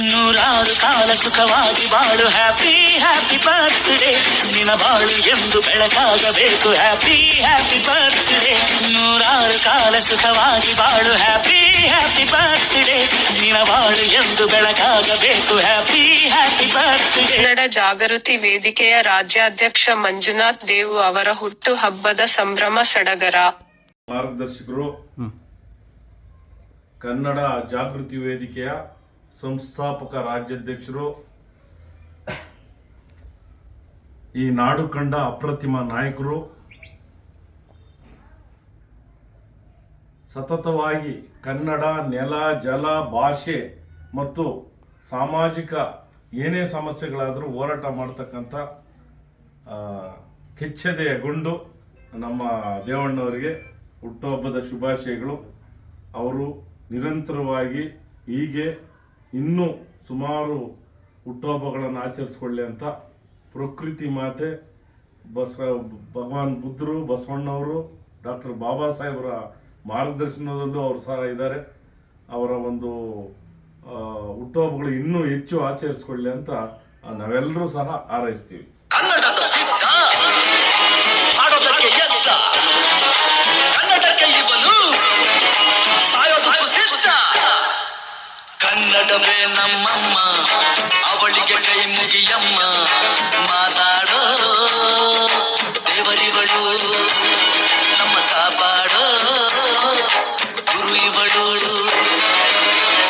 ನೂರಾರು ಕಾಲ ಸುಖವಾಗಿ ಬಾಳು. ಹ್ಯಾಪಿ ಹ್ಯಾಪಿ ಬರ್ತ್ಡೇ ನಿನ ಬಾಳು ಎಂದು ಬೆಳಕಾಗಬೇಕು. ಹ್ಯಾಪಿ ಹ್ಯಾಪಿ ಬರ್ತ್ಡೇ ನೂರಾರು ಕಾಲ ಸುಖವಾಗಿ ಬಾಳು. ಹ್ಯಾಪಿ ಹ್ಯಾಪಿ ಬರ್ತ್ಡೇ ನಿನ ಬಾಳು ಎಂದು ಬೆಳಕಾಗಬೇಕು. Happy happy birthday Kannada Jagruti ವೇದಿಕೆಯ ರಾಜ್ಯಾಧ್ಯಕ್ಷ ಮಂಜುನಾಥ್ ದೇವು ಅವರ ಹುಟ್ಟು ಹಬ್ಬದ ಸಂಭ್ರಮ ಸಡಗರ. ಮಾರ್ಗದರ್ಶಕರು ಕನ್ನಡ ಜಾಗೃತಿ ವೇದಿಕೆಯ ಸಂಸ್ಥಾಪಕ ರಾಜ್ಯಾಧ್ಯಕ್ಷರು, ಈ ನಾಡು ಕಂಡ ಅಪ್ರತಿಮ ನಾಯಕರು, ಸತತವಾಗಿ ಕನ್ನಡ, ನೆಲ, ಜಲ, ಭಾಷೆ ಮತ್ತು ಸಾಮಾಜಿಕ ಏನೇ ಸಮಸ್ಯೆಗಳಾದರೂ ಹೋರಾಟ ಮಾಡ್ತಕ್ಕಂಥ ಕೆಚ್ಚದೆಯ ಗುಂಡು ನಮ್ಮ ದೇವಣ್ಣವರಿಗೆ ಹುಟ್ಟುಹಬ್ಬದ ಶುಭಾಶಯಗಳು. ಅವರು ನಿರಂತರವಾಗಿ ಹೀಗೆ ಇನ್ನೂ ಸುಮಾರು ಹುಟ್ಟುಹಬ್ಬಗಳನ್ನು ಆಚರಿಸ್ಕೊಳ್ಳಿ ಅಂತ ಪ್ರಕೃತಿ ಮಾತೆ, ಬಸ, ಭಗವಾನ್ ಬುದ್ಧರು, ಬಸವಣ್ಣವರು, ಡಾಕ್ಟರ್ ಬಾಬಾ ಸಾಹೇಬರ ಮಾರ್ಗದರ್ಶನದಲ್ಲೂ ಅವರು ಸಹ ಇದ್ದಾರೆ. ಅವರ ಒಂದು ಹುಟ್ಟುಹಬ್ಬಗಳು ಇನ್ನೂ ಹೆಚ್ಚು ಆಚರಿಸ್ಕೊಳ್ಳಿ ಅಂತ ನಾವೆಲ್ಲರೂ ಸಹ ಹಾರೈಸ್ತೀವಿ. ಕನ್ನಡವೇ ನಮ್ಮಮ್ಮ, ಅವಳಿಗೆ ಕೈ ಮುಗಿಯಮ್ಮ. ಮಾತಾಡೋ ದೇವರಿವಳು, ನಮ್ಮ ಕಾಪಾಡೋ ಗುರು ಇವಳು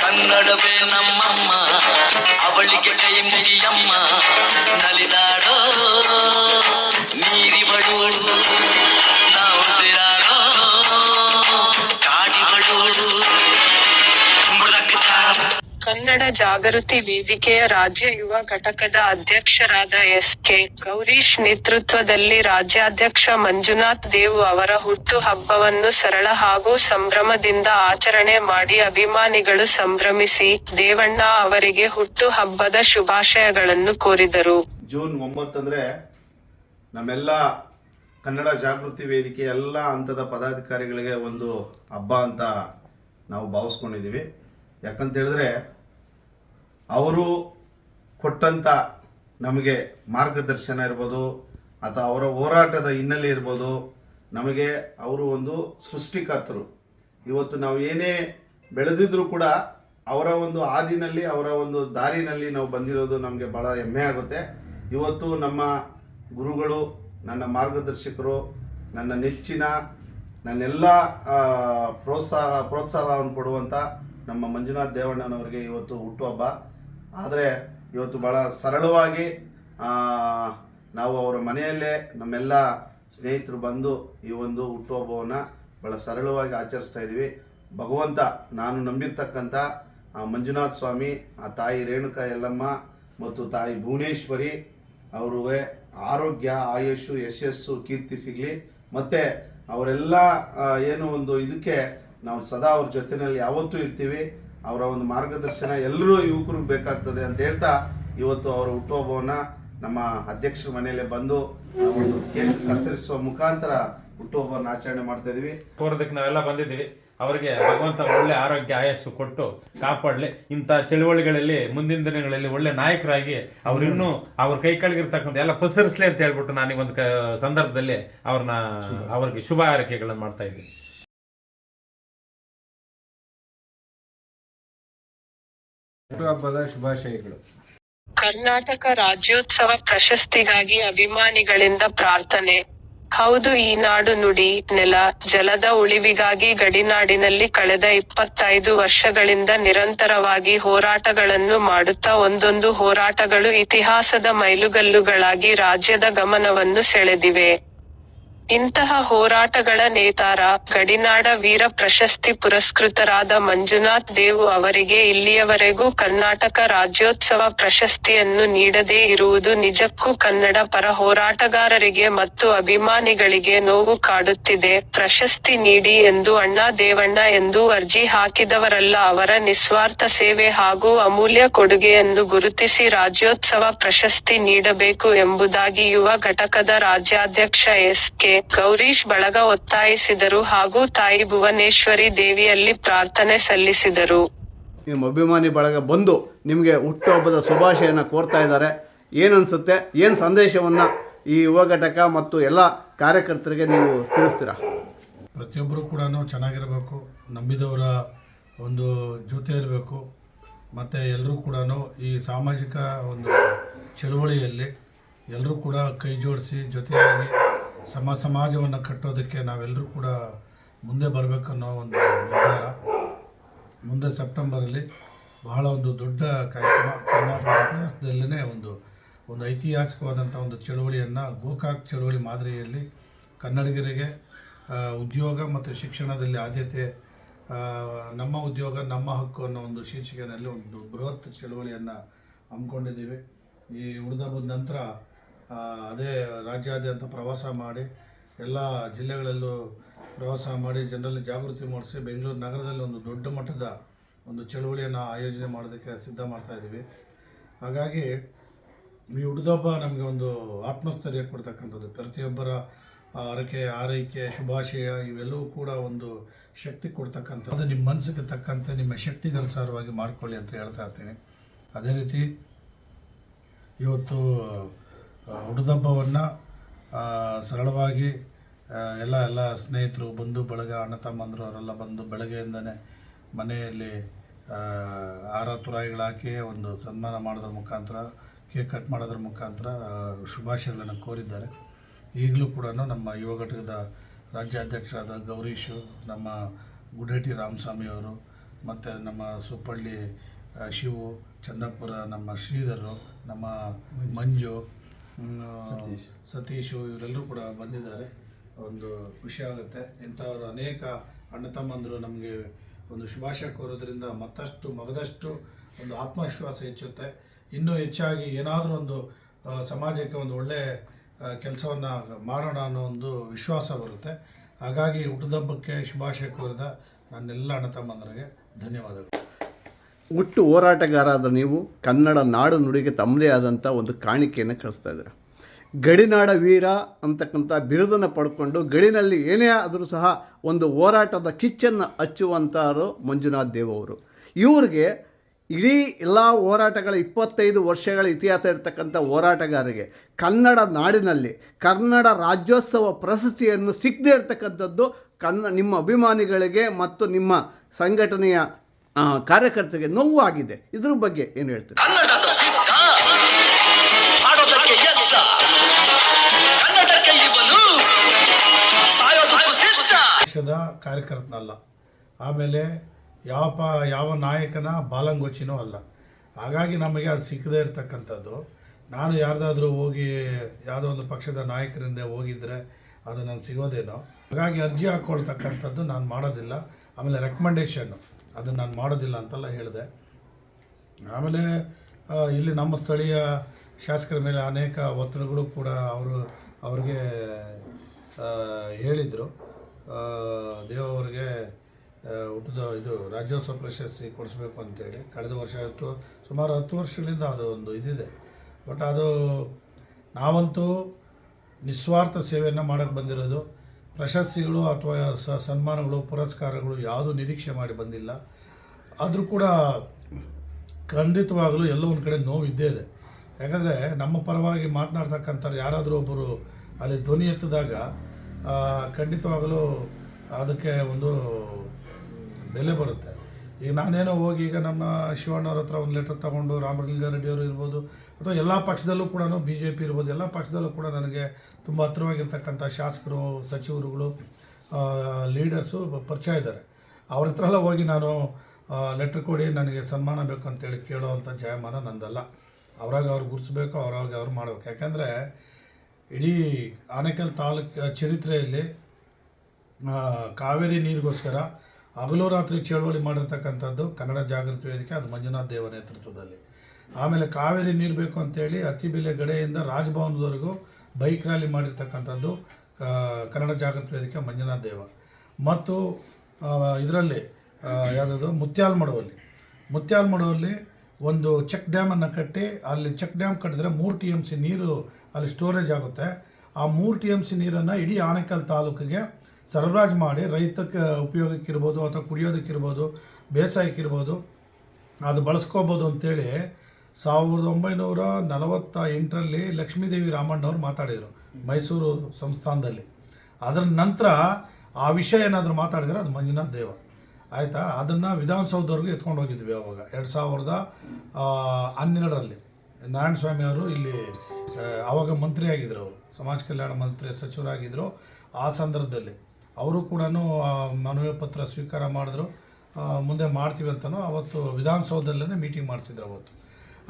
ಕನ್ನಡವೇ ನಮ್ಮಮ್ಮ, ಅವಳಿಗೆ ಕೈ ಮುಗಿಯಮ್ಮ. ಕನ್ನಡ ಜಾಗೃತಿ ವೇದಿಕೆಯ ರಾಜ್ಯ ಯುವ ಘಟಕದ ಅಧ್ಯಕ್ಷರಾದ ಎಸ್ ಕೆ ಗೌರೀಶ್ ನೇತೃತ್ವದಲ್ಲಿ ರಾಜ್ಯಾಧ್ಯಕ್ಷ ಮಂಜುನಾಥ್ ದೇವ್ ಅವರ ಹುಟ್ಟು ಹಬ್ಬವನ್ನು ಸರಳ ಹಾಗೂ ಸಂಭ್ರಮದಿಂದ ಆಚರಣೆ ಮಾಡಿ ಅಭಿಮಾನಿಗಳು ಸಂಭ್ರಮಿಸಿ ದೇವಣ್ಣ ಅವರಿಗೆ ಹುಟ್ಟು ಹಬ್ಬದ ಶುಭಾಶಯಗಳನ್ನು ಕೋರಿದರು. ಜೂನ್ ಒಂಬತ್ತಂದ್ರೆ ನಮ್ಮೆಲ್ಲ ಕನ್ನಡ ಜಾಗೃತಿ ವೇದಿಕೆ ಎಲ್ಲ ಹಂತದ ಪದಾಧಿಕಾರಿಗಳಿಗೆ ಒಂದು ಹಬ್ಬ ಅಂತ ನಾವು ಭಾವಿಸ್ಕೊಂಡಿದ್ದೀವಿ. ಯಾಕಂತ ಹೇಳಿದ್ರೆ ಅವರು ಕೊಟ್ಟಂಥ ನಮಗೆ ಮಾರ್ಗದರ್ಶನ ಇರ್ಬೋದು ಅಥವಾ ಅವರ ಹೋರಾಟದ ಹಿನ್ನೆಲೆ ಇರ್ಬೋದು, ನಮಗೆ ಅವರು ಒಂದು ಸೃಷ್ಟಿಕರ್ತರು. ಇವತ್ತು ನಾವು ಏನೇ ಬೆಳೆದಿದ್ರು ಕೂಡ ಅವರ ಒಂದು ಹಾದಿನಲ್ಲಿ ಅವರ ಒಂದು ದಾರಿನಲ್ಲಿ ನಾವು ಬಂದಿರೋದು ನಮಗೆ ಭಾಳ ಹೆಮ್ಮೆ ಆಗುತ್ತೆ. ಇವತ್ತು ನಮ್ಮ ಗುರುಗಳು, ನನ್ನ ಮಾರ್ಗದರ್ಶಕರು, ನನ್ನ ನೆಚ್ಚಿನ, ನನ್ನೆಲ್ಲ ಪ್ರೋತ್ಸಾಹ, ಪ್ರೋತ್ಸಾಹವನ್ನು ಕೊಡುವಂಥ ನಮ್ಮ ಮಂಜುನಾಥ್ ದೇವಣ್ಣನವರಿಗೆ ಇವತ್ತು ಹುಟ್ಟುಹಬ್ಬ. ಆದರೆ ಇವತ್ತು ಭಾಳ ಸರಳವಾಗಿ ನಾವು ಅವರ ಮನೆಯಲ್ಲೇ ನಮ್ಮೆಲ್ಲ ಸ್ನೇಹಿತರು ಬಂದು ಈ ಒಂದು ಹುಟ್ಟುಹಬ್ಬವನ್ನು ಭಾಳ ಸರಳವಾಗಿ ಆಚರಿಸ್ತಾ ಇದ್ದೀವಿ. ಭಗವಂತ, ನಾನು ನಂಬಿರ್ತಕ್ಕಂಥ ಮಂಜುನಾಥ ಸ್ವಾಮಿ, ಆ ತಾಯಿ ರೇಣುಕಾ ಯಲ್ಲಮ್ಮ ಮತ್ತು ತಾಯಿ ಭುವನೇಶ್ವರಿ ಅವ್ರಿಗೆ ಆರೋಗ್ಯ ಆಯುಷು ಯಶಸ್ಸು, ಕೀರ್ತಿ ಸಿಗಲಿ. ಮತ್ತು ಅವರೆಲ್ಲ ಏನು ಒಂದು ಇದಕ್ಕೆ ನಾವು ಸದಾ ಅವ್ರ ಜೊತೆಯಲ್ಲಿ ಯಾವತ್ತೂ ಇರ್ತೀವಿ. ಅವರ ಒಂದು ಮಾರ್ಗದರ್ಶನ ಎಲ್ಲರೂ ಯುವಕರಿಗೆ ಬೇಕಾಗ್ತದೆ ಅಂತ ಹೇಳ್ತಾ ಇವತ್ತು ಅವರ ಹುಟ್ಟುಹಬ್ಬವನ್ನು ನಮ್ಮ ಅಧ್ಯಕ್ಷರ ಮನೆಯಲ್ಲೇ ಬಂದು ಒಂದು ಕೇಕ್ ಕತ್ತರಿಸುವ ಮುಖಾಂತರ ಹುಟ್ಟುಹಬ್ಬವನ್ನು ಆಚರಣೆ ಮಾಡ್ತಾ ಇದೀವಿ. ಕೋರೋದಕ್ಕೆ ನಾವೆಲ್ಲ ಬಂದಿದ್ದೀವಿ. ಅವರಿಗೆ ಭಗವಂತ ಒಳ್ಳೆ ಆರೋಗ್ಯ ಆಯಸ್ಸು ಕೊಟ್ಟು ಕಾಪಾಡಲಿ. ಇಂಥ ಚಳುವಳಿಗಳಲ್ಲಿ ಮುಂದಿನ ದಿನಗಳಲ್ಲಿ ಒಳ್ಳೆ ನಾಯಕರಾಗಿ ಅವರಿನ್ನೂ ಅವ್ರ ಕೈ ಕೆಳಗಿರ್ತಕ್ಕಂಥ ಎಲ್ಲ ಪಸರಿಸ್ಲಿ ಅಂತ ಹೇಳ್ಬಿಟ್ಟು ನಾನು ಒಂದು ಕ ಸಂದರ್ಭದಲ್ಲಿ ಅವ್ರನ್ನ ಅವ್ರಿಗೆ ಶುಭ ಹಾರೈಕೆಗಳನ್ನು ಮಾಡ್ತಾ ಇದ್ದೀನಿ. ಹುಟ್ಟುಹಬ್ಬದ ಶುಭಾಶಯಗಳು. ಕರ್ನಾಟಕ ರಾಜ್ಯೋತ್ಸವ ಪ್ರಶಸ್ತಿಗಾಗಿ ಅಭಿಮಾನಿಗಳಿಂದ ಪ್ರಾರ್ಥನೆ. ಹೌದು, ಈ ನಾಡು ನುಡಿ, ನೆಲ, ಜಲದ ಉಳಿವಿಗಾಗಿ ಗಡಿನಾಡಿನಲ್ಲಿ ಕಳೆದ ಇಪ್ಪತ್ತೈದು ವರ್ಷಗಳಿಂದ ನಿರಂತರವಾಗಿ ಹೋರಾಟಗಳನ್ನು ಮಾಡುತ್ತಾ ಒಂದೊಂದು ಹೋರಾಟಗಳು ಇತಿಹಾಸದ ಮೈಲುಗಲ್ಲುಗಳಾಗಿ ರಾಜ್ಯದ ಗಮನವನ್ನು ಸೆಳೆದಿವೆ. ಇಂತಹ ಹೋರಾಟಗಳ ನೇತಾರ ಗಡಿನಾಡ ವೀರ ಪ್ರಶಸ್ತಿ ಪುರಸ್ಕೃತರಾದ ಮಂಜುನಾಥ್ ದೇವು ಅವರಿಗೆ ಇಲ್ಲಿಯವರೆಗೂ ಕರ್ನಾಟಕ ರಾಜ್ಯೋತ್ಸವ ಪ್ರಶಸ್ತಿಯನ್ನು ನೀಡದೇ ಇರುವುದು ನಿಜಕ್ಕೂ ಕನ್ನಡ ಪರ ಹೋರಾಟಗಾರರಿಗೆ ಮತ್ತು ಅಭಿಮಾನಿಗಳಿಗೆ ನೋವು ಕಾಡುತ್ತಿದೆ. ಪ್ರಶಸ್ತಿ ನೀಡಿ ಎಂದು ಅಣ್ಣಾ ದೇವಣ್ಣ ಎಂದು ಅರ್ಜಿ ಹಾಕಿದವರಲ್ಲ, ಅವರ ನಿಸ್ವಾರ್ಥ ಸೇವೆ ಹಾಗೂ ಅಮೂಲ್ಯ ಕೊಡುಗೆಯನ್ನು ಗುರುತಿಸಿ ರಾಜ್ಯೋತ್ಸವ ಪ್ರಶಸ್ತಿ ನೀಡಬೇಕು ಎಂಬುದಾಗಿ ಯುವ ಘಟಕದ ರಾಜ್ಯಾಧ್ಯಕ್ಷ ಎಸ್ ಕೆ ಗೌರೀಶ್ ಬಳಗ ಒತ್ತಾಯಿಸಿದರು ಹಾಗೂ ತಾಯಿ ಭುವನೇಶ್ವರಿ ದೇವಿಯಲ್ಲಿ ಪ್ರಾರ್ಥನೆ ಸಲ್ಲಿಸಿದರು. ನಿಮ್ಮ ಅಭಿಮಾನಿ ಬಳಗ ಬಂದು ನಿಮಗೆ ಹುಟ್ಟುಹಬ್ಬದ ಶುಭಾಶಯನ ಕೋರ್ತಾ ಇದ್ದಾರೆ. ಏನು ಅನಿಸುತ್ತೆ? ಏನು ಸಂದೇಶವನ್ನು ಈ ಯುವ ಘಟಕ ಮತ್ತು ಎಲ್ಲ ಕಾರ್ಯಕರ್ತರಿಗೆ ನೀವು ತಿಳಿಸ್ತೀರಾ? ಪ್ರತಿಯೊಬ್ಬರು ಕೂಡ ಚೆನ್ನಾಗಿರಬೇಕು ನಂಬಿದವರ ಒಂದು ಜೊತೆ ಇರಬೇಕು ಮತ್ತು ಎಲ್ಲರೂ ಕೂಡ ಈ ಸಾಮಾಜಿಕ ಒಂದು ಚಳುವಳಿಯಲ್ಲಿ ಎಲ್ಲರೂ ಕೂಡ ಕೈ ಜೋಡಿಸಿ ಜೊತೆಯಾಗಿ ಸಮ ಸಮಾಜವನ್ನು ಕಟ್ಟೋದಕ್ಕೆ ನಾವೆಲ್ಲರೂ ಕೂಡ ಮುಂದೆ ಬರಬೇಕನ್ನೋ ಒಂದು ನಿರ್ಧಾರ. ಮುಂದೆ ಸೆಪ್ಟೆಂಬರಲ್ಲಿ ಬಹಳ ಒಂದು ದೊಡ್ಡ ಕಾರ್ಯಕ್ರಮ ಕರ್ನಾಟಕ ಇತಿಹಾಸದಲ್ಲೇ ಒಂದು ಒಂದು ಐತಿಹಾಸಿಕವಾದಂಥ ಒಂದು ಚಳುವಳಿಯನ್ನು ಗೋಕಾಕ್ ಚಳುವಳಿ ಮಾದರಿಯಲ್ಲಿ ಕನ್ನಡಿಗರಿಗೆ ಉದ್ಯೋಗ ಮತ್ತು ಶಿಕ್ಷಣದಲ್ಲಿ ಆದ್ಯತೆ ನಮ್ಮ ಉದ್ಯೋಗ ನಮ್ಮ ಹಕ್ಕು ಅನ್ನೋ ಒಂದು ಶೀರ್ಷಿಕೆಯಲ್ಲಿ ಒಂದು ಬೃಹತ್ ಚಳುವಳಿಯನ್ನು ಹಮ್ಮಿಕೊಂಡಿದ್ದೀವಿ. ಈ ಉಳಿದಬ್ಬದ ನಂತರ ಆ, ಅದೇ ರಾಜ್ಯಾದ್ಯಂತ ಪ್ರವಾಸ ಮಾಡಿ ಎಲ್ಲ ಜಿಲ್ಲೆಗಳಲ್ಲೂ ಪ್ರವಾಸ ಮಾಡಿ ಜನರಲ್ಲಿ ಜಾಗೃತಿ ಮೂಡಿಸಿ ಬೆಂಗಳೂರು ನಗರದಲ್ಲಿ ಒಂದು ದೊಡ್ಡ ಮಟ್ಟದ ಒಂದು ಚಳುವಳಿಯನ್ನು ಆಯೋಜನೆ ಮಾಡೋದಕ್ಕೆ ಸಿದ್ಧ ಮಾಡ್ತಾ ಇದ್ದೀವಿ. ಹಾಗಾಗಿ ಈ ಹುಡ್ದಬ್ಬ ನಮಗೆ ಒಂದು ಆತ್ಮಸ್ಥೈರ್ಯ ಕೊಡ್ತಕ್ಕಂಥದ್ದು. ಪ್ರತಿಯೊಬ್ಬರ ಹರಕೆ ಆರೈಕೆ, ಶುಭಾಶಯ ಇವೆಲ್ಲವೂ ಕೂಡ ಒಂದು ಶಕ್ತಿ ಕೊಡ್ತಕ್ಕಂಥದ್ದು. ನಿಮ್ಮ ಮನಸ್ಸಿಗೆ ತಕ್ಕಂತೆ ನಿಮ್ಮ ಶಕ್ತಿಗೆ ಅನುಸಾರವಾಗಿ ಮಾಡ್ಕೊಳ್ಳಿ ಅಂತ ಹೇಳ್ತಾ ಇರ್ತೀನಿ. ಅದೇ ರೀತಿ ಇವತ್ತು ಹುಡುದಬ್ಬವನ್ನು ಸರಳವಾಗಿ ಎಲ್ಲ ಎಲ್ಲ ಸ್ನೇಹಿತರು, ಬಂಧು, ಬಳಗ, ಅಣ್ಣ, ತಮ್ಮಂದರು, ಅವರೆಲ್ಲ ಬಂದು ಬೆಳಗ್ಗೆಯಿಂದನೇ ಮನೆಯಲ್ಲಿ ಆರ ತುರಾಯಿಗಳಾಕಿ ಒಂದು ಸನ್ಮಾನ ಮಾಡೋದ್ರ ಮುಖಾಂತರ, ಕೇಕ್ ಕಟ್ ಮಾಡೋದ್ರ ಮುಖಾಂತರ ಶುಭಾಶಯಗಳನ್ನು ಕೋರಿದ್ದಾರೆ. ಈಗಲೂ ಕೂಡ ನಮ್ಮ ಯುವ ಘಟಕದ ರಾಜ್ಯಾಧ್ಯಕ್ಷರಾದ ಗೌರೀಶು, ನಮ್ಮ ಗುಡೇಟಿ ರಾಮಸ್ವಾಮಿಯವರು ಮತ್ತು ನಮ್ಮ ಸುಪ್ಪಳ್ಳಿ ಶಿವು ಚಂದಾಪುರ ನಮ್ಮ ಶ್ರೀಧರು, ನಮ್ಮ ಮಂಜು ಸತೀಶು. ಇವರೆಲ್ಲರೂ ಕೂಡ ಬಂದಿದ್ದಾರೆ. ಒಂದು ಖುಷಿ ಆಗುತ್ತೆ. ಇಂಥವರು ಅನೇಕ ಅಣ್ಣ ತಮ್ಮಂದರು ನಮಗೆ ಒಂದು ಶುಭಾಶಯ ಕೋರೋದ್ರಿಂದ ಮತ್ತಷ್ಟು ಮಗದಷ್ಟು ಒಂದು ಆತ್ಮವಿಶ್ವಾಸ ಹೆಚ್ಚುತ್ತೆ. ಇನ್ನೂ ಹೆಚ್ಚಾಗಿ ಏನಾದರೂ ಒಂದು ಸಮಾಜಕ್ಕೆ ಒಂದು ಒಳ್ಳೆಯ ಕೆಲಸವನ್ನು ಮಾಡೋಣ ಅನ್ನೋ ಒಂದು ವಿಶ್ವಾಸ ಬರುತ್ತೆ. ಹಾಗಾಗಿ ಹುಟ್ಟದಬ್ಬಕ್ಕೆ ಶುಭಾಶಯ ಕೋರಿದ ನನ್ನೆಲ್ಲ ಅಣ್ಣ ತಮ್ಮಂದರಿಗೆ ಧನ್ಯವಾದಗಳು. ಹುಟ್ಟು ಹೋರಾಟಗಾರಾದ ನೀವು ಕನ್ನಡ ನಾಡು ನುಡಿಗೆ ತಮ್ಮದೇ ಆದಂಥ ಒಂದು ಕಾಣಿಕೆಯನ್ನು ಕಳಿಸ್ತಾ ಇದ್ದೀರ. ಗಡಿನಾಡ ವೀರ ಅಂತಕ್ಕಂಥ ಬಿರುದನ್ನು ಪಡ್ಕೊಂಡು ಗಡಿನಲ್ಲಿ ಏನೇ ಆದರೂ ಸಹ ಒಂದು ಹೋರಾಟದ ಕಿಚ್ಚನ್ನು ಹಚ್ಚುವಂಥವರು ಮಂಜುನಾಥ್ ದೇವ್ ಅವರು. ಇವ್ರಿಗೆ ಇಡೀ ಎಲ್ಲ ಹೋರಾಟಗಳ ಇಪ್ಪತ್ತೈದು ವರ್ಷಗಳ ಇತಿಹಾಸ ಇರತಕ್ಕಂಥ ಹೋರಾಟಗಾರರಿಗೆ ಕನ್ನಡ ನಾಡಿನಲ್ಲಿ ಕನ್ನಡ ರಾಜ್ಯೋತ್ಸವ ಪ್ರಶಸ್ತಿಯನ್ನು ಸಿಗದೇ ಇರತಕ್ಕಂಥದ್ದು ಕನ್ನ ನಿಮ್ಮ ಅಭಿಮಾನಿಗಳಿಗೆ ಮತ್ತು ನಿಮ್ಮ ಸಂಘಟನೆಯ ಆ, ಕಾರ್ಯಕರ್ತರಿಗೆ ನೋವಾಗಿದೆ. ಇದ್ರ ಬಗ್ಗೆ ಏನು ಹೇಳ್ತಾರೆ? ಪಕ್ಷದ ಕಾರ್ಯಕರ್ತನಲ್ಲ. ಆಮೇಲೆ ಯಾವ ಪ ಯಾವ ನಾಯಕನ ಬಾಲಂಗೋಚಿನೂ ಅಲ್ಲ. ಹಾಗಾಗಿ ನಮಗೆ ಅದು ಸಿಕ್ಕದೇ ಇರತಕ್ಕಂಥದ್ದು. ನಾನು ಯಾರ್ದಾದ್ರೂ ಹೋಗಿ ಯಾವುದೋ ಒಂದು ಪಕ್ಷದ ನಾಯಕರಿಂದ ಹೋಗಿದ್ರೆ ಅದು ನನಗೆ ಸಿಗೋದೇನೋ. ಹಾಗಾಗಿ ಅರ್ಜಿ ಹಾಕ್ಕೊಳ್ತಕ್ಕಂಥದ್ದು ನಾನು ಮಾಡೋದಿಲ್ಲ. ಆಮೇಲೆ ರೆಕಮೆಂಡೇಷನ್ನು ಅದನ್ನು ನಾನು ಮಾಡೋದಿಲ್ಲ ಅಂತೆಲ್ಲ ಹೇಳಿದೆ. ಆಮೇಲೆ ಇಲ್ಲಿ ನಮ್ಮ ಸ್ಥಳೀಯ ಶಾಸಕರ ಮೇಲೆ ಅನೇಕ ಒತ್ತಡಗಳು ಕೂಡ ಅವರು ಅವ್ರಿಗೆ ಹೇಳಿದರು. ಊಟದ ಹುಟ್ಟಿದ ಇದು ರಾಜ್ಯೋತ್ಸವ ಪ್ರಶಸ್ತಿ ಕೊಡಿಸ್ಬೇಕು ಅಂತೇಳಿ. ಕಳೆದ ವರ್ಷ ಇತ್ತು ಸುಮಾರು ಹತ್ತು ವರ್ಷಗಳಿಂದ ಅದು ಒಂದು ಇದಿದೆ. ಬಟ್ ಅದು ನಾವಂತೂ ನಿಸ್ವಾರ್ಥ ಸೇವೆಯನ್ನು ಮಾಡೋಕ್ಕೆ ಬಂದಿರೋದು. ಪ್ರಶಸ್ತಿಗಳು ಅಥವಾ ಸ ಸನ್ಮಾನಗಳು, ಪುರಸ್ಕಾರಗಳು ಯಾವುದೂ ನಿರೀಕ್ಷೆ ಮಾಡಿ ಬಂದಿಲ್ಲ. ಆದರೂ ಕೂಡ ಖಂಡಿತವಾಗಲೂ ಎಲ್ಲೋ ಒಂದು ಕಡೆ ನೋವು ಇದ್ದೇ ಇದೆ. ಯಾಕಂದರೆ ನಮ್ಮ ಪರವಾಗಿ ಮಾತನಾಡ್ತಕ್ಕಂಥವ್ರು ಯಾರಾದರೂ ಒಬ್ಬರು ಅಲ್ಲಿ ಧ್ವನಿ ಎತ್ತಿದಾಗ ಖಂಡಿತವಾಗಲೂ ಅದಕ್ಕೆ ಒಂದು ಬೆಲೆ ಬರುತ್ತೆ. ಈಗ ನಾನೇನೋ ಹೋಗಿ ಈಗ ನಮ್ಮ ಶಿವಣ್ಣವ್ರ ಹತ್ರ ಒಂದು ಲೆಟರ್ ತಗೊಂಡು ರಾಮಲಿಂಗಾರೆಡ್ಡಿಯವರು ಇರ್ಬೋದು, ಅಥವಾ ಎಲ್ಲ ಪಕ್ಷದಲ್ಲೂ ಕೂಡ ಬಿ ಜೆ ಪಿ ಇರ್ಬೋದು, ಎಲ್ಲ ಪಕ್ಷದಲ್ಲೂ ಕೂಡ ನನಗೆ ತುಂಬ ಹತ್ತಿರವಾಗಿರ್ತಕ್ಕಂಥ ಶಾಸಕರು, ಸಚಿವರುಗಳು ಲೀಡರ್ಸು ಪರಿಚಯ ಇದ್ದಾರೆ. ಅವ್ರ ಹತ್ರ ಎಲ್ಲ ಹೋಗಿ ನಾನು ಲೆಟ್ರ್ ಕೊಡಿ, ನನಗೆ ಸನ್ಮಾನ ಬೇಕು ಅಂತೇಳಿ ಕೇಳೋವಂಥ ಜಯಮಾನ ನಂದಲ್ಲ. ಅವ್ರಾಗ ಅವ್ರು ಗುರ್ಸ್ಬೇಕು, ಅವ್ರಾಗ ಅವ್ರು ಮಾಡಬೇಕು. ಯಾಕೆಂದರೆ ಇಡೀ ಆನೇಕಲ್ ತಾಲೂಕು ಚರಿತ್ರೆಯಲ್ಲಿ ಕಾವೇರಿ ನೀರಿಗೋಸ್ಕರ ಹಗಲು ಚಳವಳಿ ಮಾಡಿರ್ತಕ್ಕಂಥದ್ದು ಕನ್ನಡ ಜಾಗೃತಿ ವೇದಿಕೆ, ಅದು ಮಂಜುನಾಥ್ ದೇವ ನೇತೃತ್ವದಲ್ಲಿ. ಆಮೇಲೆ ಕಾವೇರಿ ನೀರು ಬೇಕು ಅಂತೇಳಿ ಅತ್ತಿಬೆಲೆ ಗಡೆಯಿಂದ ರಾಜಭವನದವರೆಗೂ ಬೈಕ್ ರ್ಯಾಲಿ ಮಾಡಿರ್ತಕ್ಕಂಥದ್ದು ಕನ್ನಡ ಜಾಗೃತಿ ವೇದಿಕೆ ಮಂಜುನಾಥ್ ದೇವ. ಮತ್ತು ಇದರಲ್ಲಿ ಯಾವುದಾದ್ರು ಮುತ್ಯಾಲ್ಮಡವಲ್ಲಿ. ಮುತ್ಯಾಲ್ಮಡುವಲ್ಲಿ ಒಂದು ಚೆಕ್ ಡ್ಯಾಮನ್ನು ಕಟ್ಟಿ ಅಲ್ಲಿ ಚೆಕ್ ಡ್ಯಾಮ್ ಕಟ್ಟಿದ್ರೆ ಮೂರು ಟಿ ಎಂ ಸಿ ನೀರು ಅಲ್ಲಿ ಸ್ಟೋರೇಜ್ ಆಗುತ್ತೆ. ಆ ಮೂರು ಟಿ ಎಂ ಸಿ ನೀರನ್ನು ಇಡೀ ಆನೇಕಲ್ ತಾಲೂಕಿಗೆ ಸರಬರಾಜು ಮಾಡಿ ರೈತಕ್ಕೆ ಉಪಯೋಗಕ್ಕಿರ್ಬೋದು ಅಥವಾ ಕುಡಿಯೋದಕ್ಕಿರ್ಬೋದು, ಬೇಸಾಯಕ್ಕಿರ್ಬೋದು, ಅದು ಬಳಸ್ಕೋಬೋದು ಅಂತೇಳಿ ಸಾವಿರದ ಒಂಬೈನೂರ ನಲವತ್ತ ಎಂಟರಲ್ಲಿ ಲಕ್ಷ್ಮೀದೇವಿ ರಾಮಣ್ಣವ್ರು ಮಾತಾಡಿದರು ಮೈಸೂರು ಸಂಸ್ಥಾನದಲ್ಲಿ. ಅದರ ನಂತರ ಆ ವಿಷಯ ಏನಾದರೂ ಮಾತಾಡಿದರೆ ಅದು ಮಂಜುನಾಥ್ ದೇವ. ಆಯಿತಾ? ಅದನ್ನು ವಿಧಾನಸೌಧವರೆಗೂ ಎತ್ಕೊಂಡು ಹೋಗಿದ್ವಿ ಅವಾಗ. ಎರಡು ಸಾವಿರದ ಹನ್ನೆರಡರಲ್ಲಿ. ನಾರಾಯಣ ಸ್ವಾಮಿ ಅವರು ಇಲ್ಲಿ ಆವಾಗ ಮಂತ್ರಿಯಾಗಿದ್ದರು ಅವರು. ಸಮಾಜ ಕಲ್ಯಾಣ ಮಂತ್ರಿ ಸಚಿವರಾಗಿದ್ದರು ಆ ಸಂದರ್ಭದಲ್ಲಿ. ಅವರು ಕೂಡ ಮನವಿ ಪತ್ರ ಸ್ವೀಕಾರ ಮಾಡಿದ್ರು. ಮುಂದೆ ಮಾಡ್ತೀವಿ ಅಂತಲೂ ಅವತ್ತು ವಿಧಾನಸೌಧದಲ್ಲೇ ಮೀಟಿಂಗ್ ಮಾಡಿಸಿದ್ರು ಅವತ್ತು.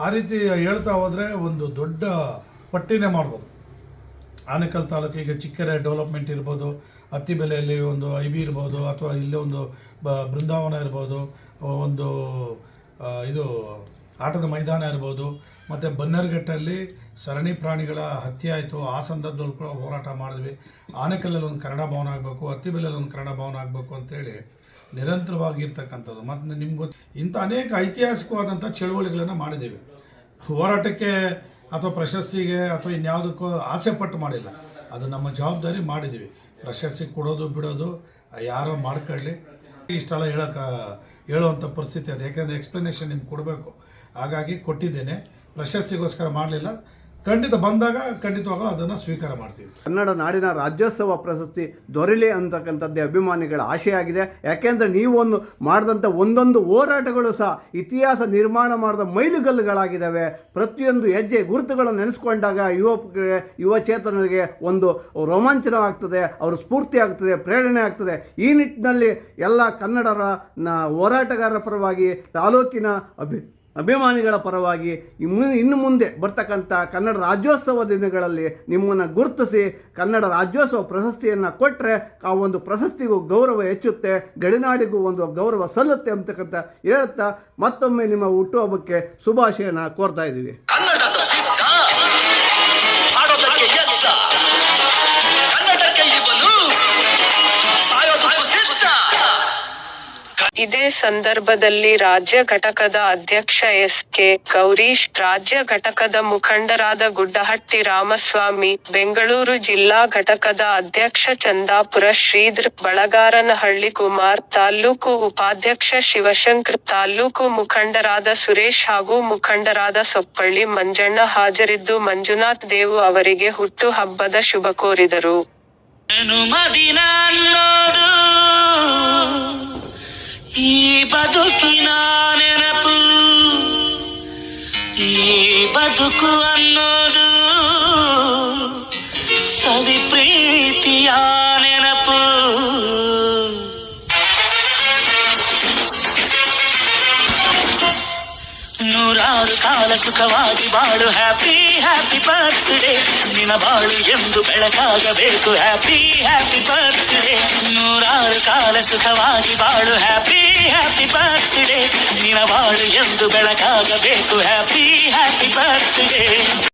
ಆ ರೀತಿ ಹೇಳ್ತಾ ಹೋದರೆ ಒಂದು ದೊಡ್ಡ ಪಟ್ಟಿನೇ ಮಾಡ್ಬೋದು. ಆನೇಕಲ್ ತಾಲೂಕಿಗೆ ಚಿಕ್ಕರೆ ಡೆವಲಪ್ಮೆಂಟ್ ಇರ್ಬೋದು ಅತ್ತಿಬೆಲೆಯಲ್ಲಿ ಒಂದು ಐ ಬಿ ಇರ್ಬೋದು, ಅಥವಾ ಇಲ್ಲೇ ಒಂದು ಬ, ಬೃಂದಾವನ ಇರ್ಬೋದು, ಒಂದು ಇದು, ಆಟದ ಮೈದಾನ ಇರ್ಬೋದು ಮತ್ತು ಬನ್ನರ್ಘಟ್ಟಲ್ಲಿ ಸರಣಿ ಪ್ರಾಣಿಗಳ ಹತ್ಯೆ ಆಯಿತು. ಆ ಸಂದರ್ಭದಲ್ಲಿ ಕೂಡ ಹೋರಾಟ ಮಾಡಿದ್ವಿ. ಆನೆಕಲ್ಲಲ್ಲಿ ಒಂದು ಕನ್ನಡ ಭವನ ಆಗಬೇಕು ಅತ್ತಿಬೆಲ್ಲಲ್ಲಿ ಒಂದು ಕನ್ನಡ ಭವನ ಆಗಬೇಕು ಅಂತೇಳಿ ನಿರಂತರವಾಗಿ ಇರ್ತಕ್ಕಂಥದ್ದು ಮತ್ತು ನಿಮ್ಗೆ ಗೊತ್ತು ಇಂಥ ಅನೇಕ ಐತಿಹಾಸಿಕವಾದಂಥ ಚಳುವಳಿಗಳನ್ನು ಮಾಡಿದ್ದೀವಿ. ಹೋರಾಟಕ್ಕೆ ಅಥವಾ ಪ್ರಶಸ್ತಿಗೆ ಅಥವಾ ಇನ್ಯಾವುದಕ್ಕೂ ಆಸೆ ಪಟ್ಟು ಮಾಡಿಲ್ಲ. ಅದು ನಮ್ಮ ಜವಾಬ್ದಾರಿ ಮಾಡಿದ್ದೀವಿ. ಪ್ರಶಸ್ತಿ ಕೊಡೋದು ಬಿಡೋದು, ಯಾರೋ ಮಾಡ್ಕೊಳ್ಳಿ. ಇಷ್ಟೆಲ್ಲ ಹೇಳೋಕೆ, ಹೇಳುವಂಥ ಪರಿಸ್ಥಿತಿ ಅದು. ಯಾಕೆಂದರೆ ಎಕ್ಸ್ಪ್ಲನೇಷನ್ ನಿಮ್ಗೆ ಕೊಡಬೇಕು. ಹಾಗಾಗಿ ಕೊಟ್ಟಿದ್ದೇನೆ. ಪ್ರಶಸ್ತಿಗೋಸ್ಕರ ಮಾಡಲಿಲ್ಲ. ಖಂಡಿತ ಬಂದಾಗ ಖಂಡಿತವಾಗಲೂ ಅದನ್ನು ಸ್ವೀಕಾರ ಮಾಡ್ತೀವಿ. ಕನ್ನಡ ನಾಡಿನ ರಾಜ್ಯೋತ್ಸವ ಪ್ರಶಸ್ತಿ ದೊರೆಯಲಿ ಅಂತಕ್ಕಂಥದ್ದೇ ಅಭಿಮಾನಿಗಳ ಆಶೆ ಆಗಿದೆ. ಯಾಕೆಂದರೆ ನೀವು ಒಂದು ಮಾಡಿದಂಥ ಒಂದೊಂದು ಹೋರಾಟಗಳು ಸಹ ಇತಿಹಾಸ ನಿರ್ಮಾಣ ಮಾಡಿದ ಮೈಲುಗಲ್ಲುಗಳಾಗಿದ್ದಾವೆ. ಪ್ರತಿಯೊಂದು ಹೆಜ್ಜೆ ಗುರುತುಗಳನ್ನು ನೆನೆಸ್ಕೊಂಡಾಗ ಯುವ ಯುವಚೇತನರಿಗೆ ಒಂದು ರೋಮಾಂಚನ ಆಗ್ತದೆ ಅವರು ಸ್ಫೂರ್ತಿ ಆಗ್ತದೆ ಪ್ರೇರಣೆ ಆಗ್ತದೆ. ಈ ನಿಟ್ಟಿನಲ್ಲಿ ಎಲ್ಲ ಕನ್ನಡರ ಹೋರಾಟಗಾರರ ಪರವಾಗಿ ತಾಲೂಕಿನ ಅಭಿ ಅಭಿಮಾನಿಗಳ ಪರವಾಗಿ ಇನ್ನು ಮುಂದೆ ಬರ್ತಕ್ಕಂಥ ಕನ್ನಡ ರಾಜ್ಯೋತ್ಸವ ದಿನಗಳಲ್ಲಿ ನಿಮ್ಮನ್ನು ಗುರುತಿಸಿ ಕನ್ನಡ ರಾಜ್ಯೋತ್ಸವ ಪ್ರಶಸ್ತಿಯನ್ನು ಕೊಟ್ಟರೆ ಆ ಒಂದು ಪ್ರಶಸ್ತಿಗೂ ಗೌರವ ಹೆಚ್ಚುತ್ತೆ, ಗಡಿನಾಡಿಗೂ ಒಂದು ಗೌರವ ಸಲ್ಲುತ್ತೆ ಅಂತಕ್ಕಂಥ ಹೇಳುತ್ತಾ ಮತ್ತೊಮ್ಮೆ ನಿಮ್ಮ ಹುಟ್ಟುಹಬ್ಬಕ್ಕೆ ಶುಭಾಶಯನ ಕೋರ್ತಾ ಇದ್ದೀವಿ. ಇದೇ ಸಂದರ್ಭದಲ್ಲಿ ರಾಜ್ಯ ಘಟಕದ ಅಧ್ಯಕ್ಷ ಎಸ್ ಕೆ ಗೌರೀಶ್, ರಾಜ್ಯ ಘಟಕದ ಮುಖಂಡರಾದ ಗುಡ್ಡಹಟ್ಟಿ ರಾಮಸ್ವಾಮಿ, ಬೆಂಗಳೂರು ಜಿಲ್ಲಾ ಘಟಕದ ಅಧ್ಯಕ್ಷ ಚಂದಾಪುರ ಶ್ರೀಧರ್, ಬಳಗಾರನಹಳ್ಳಿ ಕುಮಾರ್ ತಾಲ್ಲೂಕು ಉಪಾಧ್ಯಕ್ಷ ಶಿವಶಂಕರ್ ತಾಲ್ಲೂಕು ಮುಖಂಡರಾದ ಸುರೇಶ್ ಹಾಗೂ ಮುಖಂಡರಾದ ಸೊಪ್ಪಳ್ಳಿ ಮಂಜಣ್ಣ ಹಾಜರಿದ್ದು ಮಂಜುನಾಥ್ ದೇವು ಅವರಿಗೆ ಹುಟ್ಟು ಹಬ್ಬದ ಶುಭ ಕೋರಿದರು. ఈ బతుకిన నెనపు ఈ బతుకు అన్నోదు. సవి ప్రీతియా ಕಾಲ ಸುಖವಾಗಿ ಬಾಳು. ಹ್ಯಾಪಿ ಹ್ಯಾಪಿ ಬರ್ತ್ಡೇ ನಿನ ಬಾಳು ಎಂದು ಬೆಳಕಾಗಬೇಕು. ಹ್ಯಾಪಿ ಹ್ಯಾಪಿ ಬರ್ತ್ಡೇ ನೂರಾರು ಕಾಲ ಸುಖವಾಗಿ ಬಾಳು. ಹ್ಯಾಪಿ ಹ್ಯಾಪಿ ಬರ್ತ್ಡೇ ನಿನ ಬಾಳು ಎಂದು ಬೆಳಕಾಗಬೇಕು. Happy happy birthday